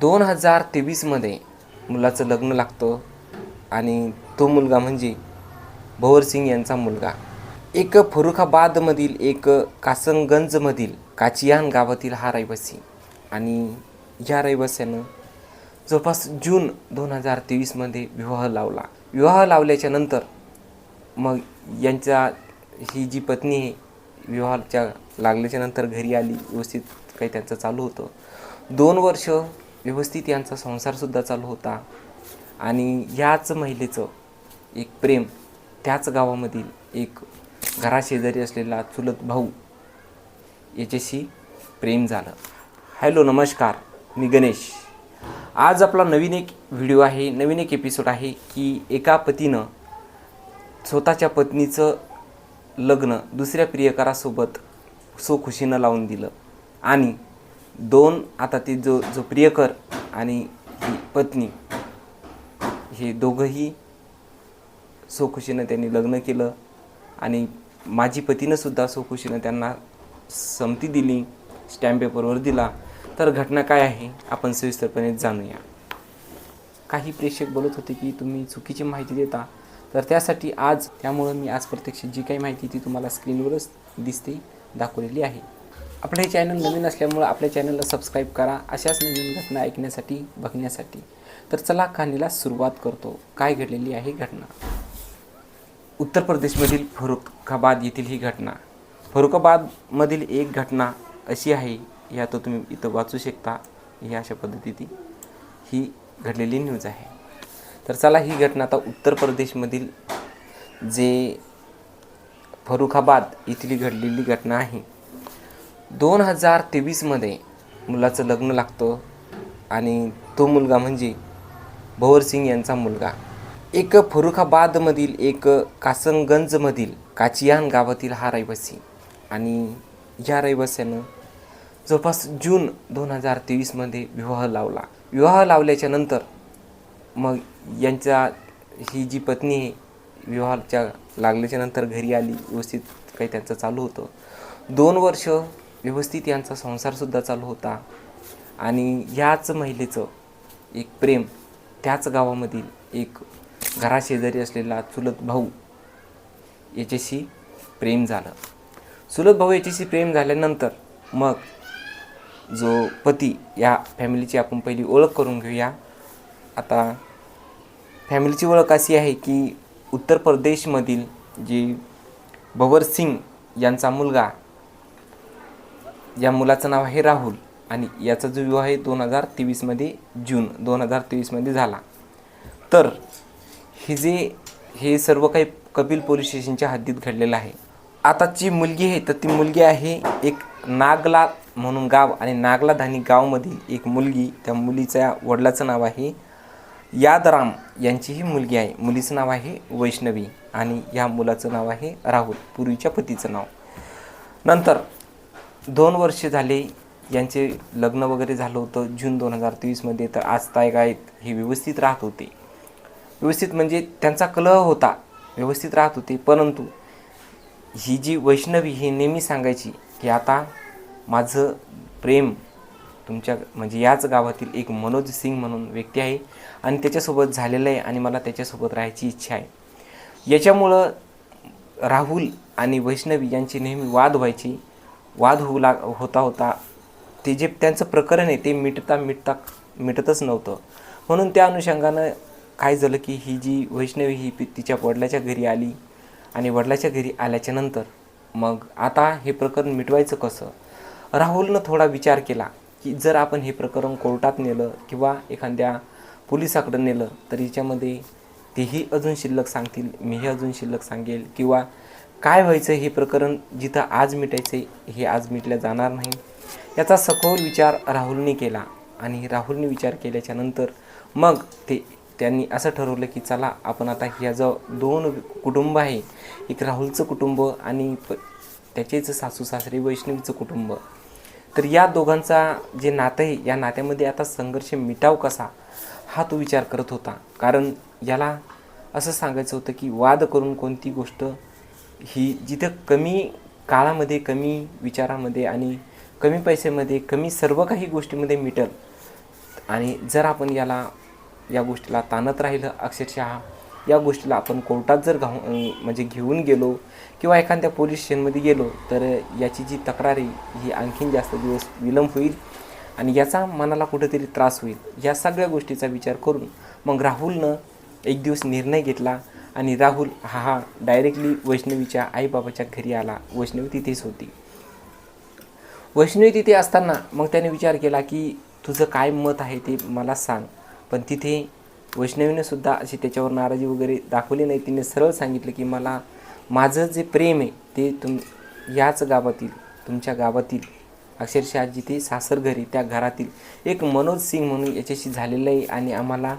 दोन हजार तेवीसमध्ये मुलाचं लग्न लागतं आणि तो मुलगा म्हणजे भंवरसिंग यांचा मुलगा. एक फरुखाबादमधील एक कासंगंजमधील काचियान गावातील हा रहिवासी आणि या रहिवास्यानं जवळपास जून दोन हजार तेवीसमध्ये विवाह लावला. विवाह लावल्याच्या नंतर मग यांच्या ही जी पत्नी आहे विवाहाच्या लागल्याच्या नंतर घरी आली व्यवस्थित काही त्यांचं चालू होतं. दोन वर्ष व्यवस्थित यांचा संसारसुद्धा चालू होता. आणि याच महिलेचं एक प्रेम त्याच गावामधील एक घराशेजारी असलेला चुलत भाऊ याच्याशी प्रेम झालं. हॅलो नमस्कार. मी गणेश. आज आपला नवीन एक व्हिडिओ आहे नवीन एक एपिसोड आहे की एका पतीनं स्वतःच्या पत्नीचं लग्न दुसऱ्या प्रियकरासोबत सोखुशीनं लावून दिलं. आणि दोन आता ते जो जो प्रियकर आणि ही पत्नी हे दोघंही सोखुशीनं त्यांनी लग्न केलं आणि माझी पतीनंसुद्धा सोखुशीनं त्यांना संमती दिली स्टॅम्प पेपरवर दिला. तर घटना काय आहे आपण सविस्तरपणे जाणूया. काही प्रेक्षक बोलत होते की तुम्ही चुकीची माहिती देता तर त्यासाठी आज त्यामुळं मी आज प्रत्यक्ष जी काही माहिती ती तुम्हाला स्क्रीनवरच दिसते दाखवलेली आहे. आपलं हे चॅनल नवीन असल्यामुळं आपल्या चॅनलला सबस्क्राईब करा. अशाच नवीन घटना ऐकण्यासाठी बघण्यासाठी. तर चला कहाणीला सुरुवात करतो. काय घडलेली आहे घटना? उत्तर प्रदेशमधील फरुखाबाद येथील ही घटना. फरुखाबादमधील एक घटना अशी आहे या तो तुम्ही इथं वाचू शकता. ही अशा पद्धतीची ही घडलेली न्यूज आहे. तर चला ही घटना आता उत्तर प्रदेशमधील जे फरुखाबाद येथील घडलेली घटना आहे दोन हजार तेवीसमध्ये मुलाचं लग्न लागतं आणि तो मुलगा म्हणजे भंवरसिंग यांचा मुलगा. एक फरुखाबादमधील एक कासंगंजमधील काचियान गावातील हा रहिवासी. आणि या रहिवास्यानं जवळपास जून दोन हजार तेवीसमध्ये विवाह लावला. विवाह लावल्याच्या नंतर मग यांच्या ही जी पत्नी आहे विवाहाच्या लागल्याच्या नंतर घरी आली. व्यवस्थित काही त्यांचं चालू होतं. दोन वर्ष व्यवस्थित यांचा संसारसुद्धा चालू होता. आणि याच महिलेचं एक प्रेम त्याच गावामधील एक घराशेजारी असलेला चुलत भाऊ याच्याशी प्रेम झालं. चुलत भाऊ याच्याशी प्रेम झाल्यानंतर मग जो पती या फॅमिलीची आपण पहिली ओळख करून घेऊया. आता फॅमिलीची ओळख अशी आहे की उत्तर प्रदेशमधील जे भवर सिंग यांचा मुलगा या मुलाचं नाव आहे राहुल आणि याचा जो विवाह आहे दोन हजार तेवीसमध्ये जून दोन हजार तेवीसमध्ये झाला. तर हे जे हे सर्व काही कपिल पोलीस स्टेशनच्या हद्दीत घडलेलं आहे. आताची मुलगी आहे तर ती मुलगी आहे एक नागला म्हणून गाव आणि नागला धानी गावमधील एक मुलगी त्या मुलीच्या वडिलाचं नाव आहे यादराम यांची ही मुलगी आहे. मुलीचं नाव आहे वैष्णवी आणि या मुलाचं नाव आहे राहुल पूर्वीच्या पतीचं नाव. नंतर दोन वर्ष झाले यांचे लग्न वगैरे झालं होतं. जून दोन हजार तेवीसमध्ये. तर आज तायक आहेत हे व्यवस्थित राहत होते. व्यवस्थित म्हणजे त्यांचा कलह होता. व्यवस्थित राहत होते. परंतु ही जी वैष्णवी ही नेहमी सांगायची की आता माझं प्रेम तुमच्या म्हणजे याच गावातील एक मनोज सिंग म्हणून व्यक्ती आहे आणि त्याच्यासोबत झालेलं आहे आणि मला त्याच्यासोबत राहायची इच्छा आहे. याच्यामुळं राहुल आणि वैष्णवी यांची नेहमी वाद व्हायची. वाद होऊ लाग होता होता. ते जे त्यांचं प्रकरण आहे ते मिटता मिटता मिटतच नव्हतं. म्हणून त्या अनुषंगानं काय झालं की ही जी वैष्णवी ही तिच्या वडिलाच्या घरी आली आणि वडिलाच्या घरी आल्याच्यानंतर मग आता हे प्रकरण मिटवायचं कसं? राहुलनं थोडा विचार केला की जर आपण हे प्रकरण कोर्टात नेलं किंवा एखाद्या पोलिसाकडं नेलं तर याच्यामध्ये तेही अजून शिल्लक सांगतील मीही अजून शिल्लक सांगेल किंवा काय व्हायचं हे प्रकरण जिथं आज मिटायचं हे आज मिटलं जाणार नाही? याचा सखोल विचार राहुलने केला आणि राहुलने विचार केल्याच्यानंतर मग ते त्यांनी असं ठरवलं की चला आपण आता ह्या जो दोन कुटुंब आहे. एक राहुलचं कुटुंब आणि प त्याचेच सासू सासरे वैष्णवीचं कुटुंब. तर या दोघांचा जे नातं आहे या नात्यामध्ये आता संघर्ष मिटाव कसा हा तो विचार करत होता. कारण याला असं सांगायचं होतं की वाद करून कोणती गोष्ट ही जिथं कमी काळामध्ये कमी विचारामध्ये आणि कमी पैशामध्ये कमी सर्व काही गोष्टीमध्ये मिटल आणि जर आपण याला या गोष्टीला ताणत राहिलं अक्षरशः या गोष्टीला आपण कोर्टात जर घाऊ म्हणजे घेऊन गेलो किंवा एखाद्या पोलीस स्टेशनमध्ये गेलो तर याची जी तक्रार आहे ही आणखीन जास्त दिवस विलंब होईल आणि याचा मनाला कुठेतरी त्रास होईल. या सगळ्या गोष्टीचा विचार करून मग राहुलनं एक दिवस निर्णय घेतला आणि राहुल हा हा डायरेक्टली वैष्णवीच्या आईबाबाच्या घरी आला. वैष्णवी तिथेच होती. वैष्णवी तिथे असताना मग त्याने विचार केला की तुझं काय मत आहे ते मला सांग. पण तिथे वैष्णवीने सुद्धा अशी त्याच्यावर नाराजी वगैरे दाखवली नाही. तिने सरळ सांगितलं की मला माझं जे प्रेम आहे ते तुम याच गावातील तुमच्या गावातील अक्षरशः जिथे सासर घरी त्या घरातील एक मनोज सिंग म्हणून याच्याशी झालेलं आहे आणि आम्हाला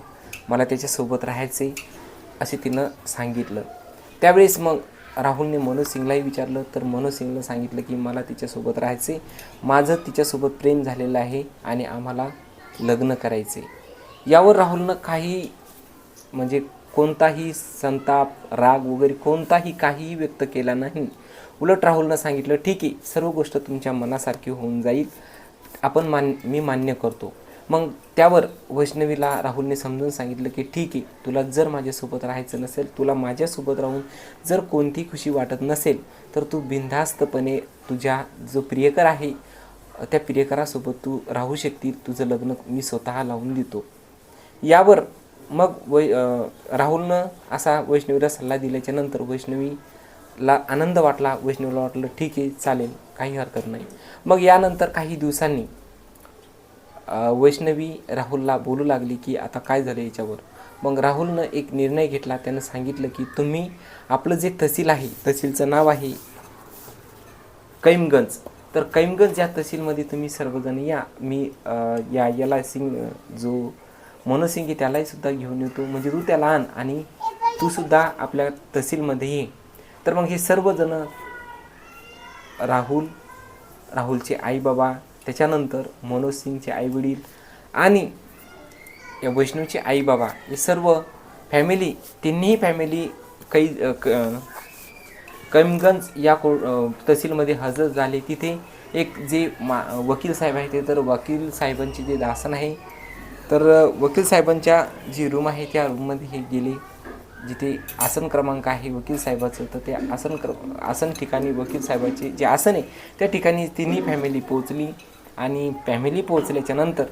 मला त्याच्यासोबत राहायचं आहे असे तिनं सांगितलं. त्यावेळेस मग राहुलने मनोज सिंगलाही विचारलं तर मनोज सिंगला सांगितलं की मला तिच्यासोबत राहायचे माझं तिच्यासोबत प्रेम झालेलं आहे आणि आम्हाला लग्न करायचे यावर राहुलनं काही म्हणजे कोणताही संताप राग वगैरे कोणताही काहीही व्यक्त केला नाही. उलट राहुलनं सांगितलं ठीक आहे सर्व गोष्ट तुमच्या मनासारखी होऊन जाईल. आपण मान मी मान्य करतो. मग त्यावर वैष्णवीला राहुलने समजून सांगितलं की ठीक आहे तुला जर माझ्यासोबत राहायचं नसेल तुला माझ्यासोबत राहून जर कोणती खुशी वाटत नसेल तर तू बिनधास्तपणे तुझ्या जो प्रियकर आहे त्या प्रियकरासोबत तू राहू शकतील तुझं लग्न मी स्वतः लावून देतो. यावर मग वै राहुलनं असा वैष्णवीला सल्ला दिल्याच्या नंतर वैष्णवीला आनंद वाटला वैष्णवीला वाटलं ठीक आहे चालेल काही हरकत नाही. मग यानंतर काही दिवसांनी वैष्णवी राहुलला बोलू लागली की आता काय झालं याच्यावर? मग राहुलनं एक निर्णय घेतला त्यानं सांगितलं की तुम्ही आपलं जे तहसील आहे तहसीलचं नाव आहे कैमगंज. तर कैमगंज या तहसीलमध्ये तुम्ही सर्वजण या. मी या याला सिंग जो मनोज सिंग आहे त्यालाही सुद्धा घेऊन येतो. म्हणजे तू त्याला आण आणि तू सुद्धा आपल्या तहसीलमध्ये ये. तर मग हे सर्वजण राहुल राहुलचे आई बाबा त्याच्यानंतर मनोज सिंगचे आईवडील आणि या वैष्णवचे आई बाबा हे सर्व फॅमिली तिन्ही फॅमिली काही अ, क- या को तहसीलमध्ये हजर झाले. तिथे एक जे मा वकील साहेब आहे ते तर वकील साहेबांचे जे दासन आहे तर वकील साहेबांच्या जी रूम आहे त्या रूममध्ये हे गेले. जिथे आसन क्रमांक आहे वकील साहेबाचं तर ते आसन क्र आसन ठिकाणी वकील साहेबाचे जे आसन आहे त्या ठिकाणी तिन्ही फॅमिली पोचली आणि फॅमिली पोहोचल्याच्या नंतर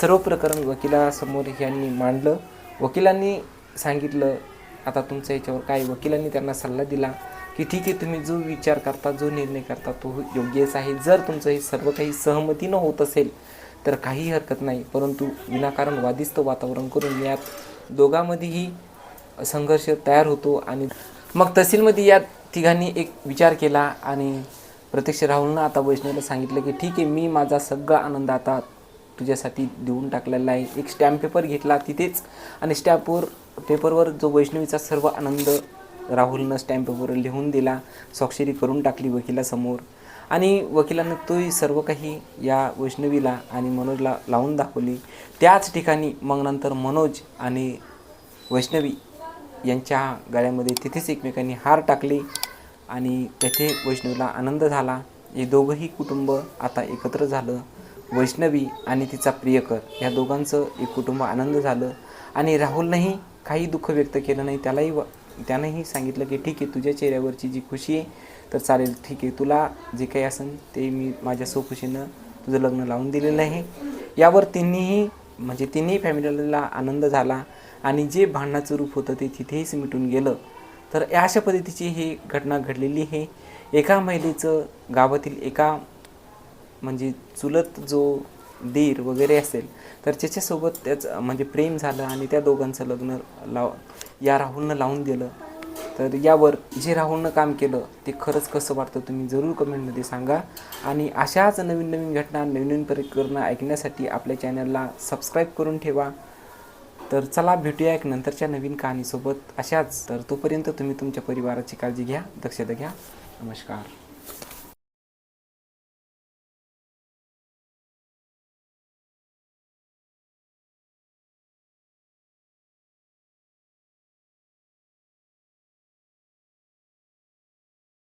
सर्व प्रकरण वकिलासमोर यांनी मांडलं. वकिलांनी सांगितलं आता तुमचं याच्यावर काय? वकिलांनी त्यांना सल्ला दिला की ठीक आहे तुम्ही जो विचार करता जो निर्णय करता तो योग्यच आहे. जर तुमचं हे सर्व काही सहमतीनं होत असेल तर काही हरकत नाही. परंतु विनाकारण वादिस्त वातावरण करून यात दोघांमध्येही संघर्ष तयार होतो आणि मग तहसीलमध्ये या तिघांनी एक विचार केला आणि प्रत्यक्ष राहुलनं आता वैष्णवीला सांगितलं की ठीक आहे मी माझा सगळा आनंद आता तुझ्यासाठी देऊन टाकलेला आहे. एक स्टॅम्प पेपर घेतला तिथेच आणि स्टॅम्पवर पेपरवर जो वैष्णवीचा सर्व आनंद राहुलनं स्टॅम्प पेपरवर लिहून दिला स्वाक्षरी करून टाकली वकिलासमोर. आणि वकिलानं तोही सर्व काही या वैष्णवीला आणि मनोजला लावून दाखवली. त्याच ठिकाणी मग नंतर मनोज आणि वैष्णवी यांच्या गळ्यामध्ये तिथेच एकमेकांनी हार टाकले. आणि तेथे वैष्णवीला आनंद झाला. हे दोघंही कुटुंब आता एकत्र झालं. वैष्णवी आणि तिचा प्रियकर या दोघांचं एक कुटुंब आनंद झालं. आणि राहुलनंही काही दुःख व्यक्त केलं नाही. त्यालाही व त्यानंही सांगितलं की ठीक आहे तुझ्या चेहऱ्यावरची जी खुशी आहे तर चालेल. ठीक आहे तुला जे काही असेल ते मी माझ्या स्वखुशीनं तुझं लग्न लावून दिलेलं आहे. यावर तिन्हीही म्हणजे तिन्ही फॅमिलीला आनंद झाला. आणि जे भांडणाचं रूप होतं ते तिथेच मिटून गेलं. तर अशा पद्धतीची ही घटना घडलेली आहे. एका महिलेचं गावातील एका म्हणजे चुलत जो दीर वगैरे असेल तर त्याच्यासोबत त्याचं म्हणजे प्रेम झालं आणि त्या दोघांचं लग्न लाव या राहुलनं लावून दिलं. तर यावर जे राहुलनं काम केलं ते खरंच कसं वाटतं तुम्ही जरूर कमेंटमध्ये सांगा. आणि अशाच नवीन नवीन घटना नवीन नवीन प्रकरणं ऐकण्यासाठी आपल्या चॅनलला सबस्क्राईब करून ठेवा. तर चला भेटूया एक नंतरच्या नवीन कहाणीसोबत. अशाच तर तोपर्यंत तुम्ही तुमच्या परिवाराची काळजी घ्या दक्षता घ्या. नमस्कार.